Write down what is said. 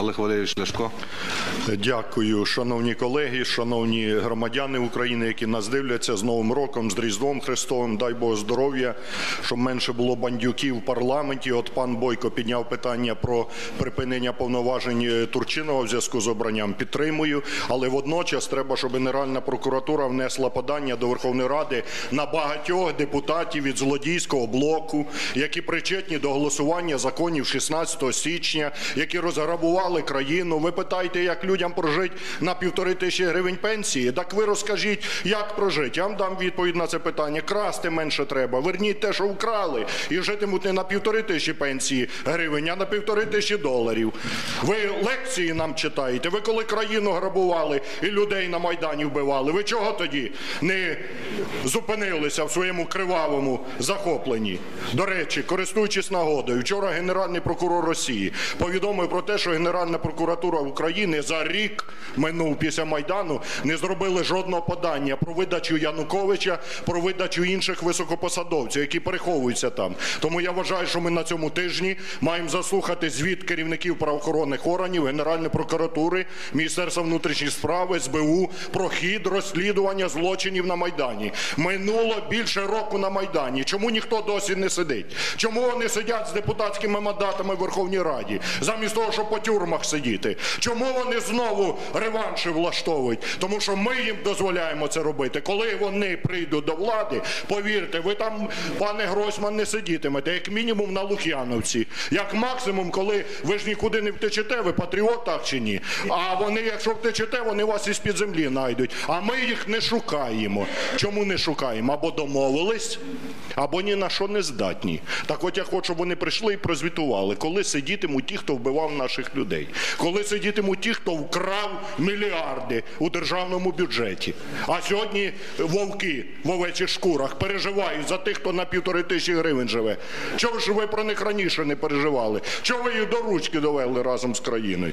Олег Валерійович Ляшко. Дякую, шановні колеги, шановні громадяни України, які нас дивляться з Новим роком, з Різдвом Христовим. Дай Бог здоров'я, щоб менше було бандюків в парламенті. От пан Бойко підняв питання про припинення повноважень е, Турчинова в зв'язку з обранням. Підтримую, але водночас треба, щоб Генеральна прокуратура внесла подання до Верховної Ради на багатьох депутатів від злодійського блоку, які причетні до голосування законів 16 січня, які розграбували країну. Ви питаєте, як людям прожити на півтори тисячі гривень пенсії? Так ви розкажіть, як прожити. Я вам дам відповідь на це питання. Красти менше треба. Верніть те, що вкрали, і житимуть не на півтори тисячі пенсії гривень, а на півтори тисячі доларів. Ви лекції нам читаєте. Ви коли країну грабували і людей на майдані вбивали. Ви чого тоді не зупинилися в своєму кривавому захопленні? До речі, користуючись нагодою, вчора генеральний прокурор Росії повідомив про те, що Генеральна прокуратура України за рік минув після майдану не зробили жодного подання про видачу Януковича, про видачу інших високопосадовців, які переховуються там. Тому я вважаю, що ми на цьому тижні маємо заслухати звіт керівників правоохоронних органів, Генеральної прокуратури, Міністерства внутрішніх справ, СБУ про хід розслідування злочинів на майдані. Минуло більше року на майдані. Чому ніхто досі не сидить? Чому вони сидять з депутатськими мандатами в Верховній Раді, замість того, щоб по тюрмах сидіти? Чому вони знову реванші влаштовують? Тому що ми їм дозволяємо це робити. Коли вони прийдуть до влади, повірте, ви там, пане Гройсман, не сидітимете, як мінімум на Лук'яновці. Як максимум, коли ви ж нікуди не втечете, ви патріот так чи ні? А вони, якщо втечете, вони вас із під землі знайдуть. А ми їх не шукаємо. Чому не шукаємо? Або домовились, або ні на що не здатні. Так от я хочу, щоб вони прийшли і прозвітували, коли сидітимуть ті, хто вбивав наших людей, коли сидітимуть ті, хто вкрав мільярди у державному бюджеті. А сьогодні вовки в овечих шкурах переживають за тих, хто на півтори тисячі гривень живе. Чого ж ви про них раніше не переживали? Чого ви їх до ручки довели разом з країною?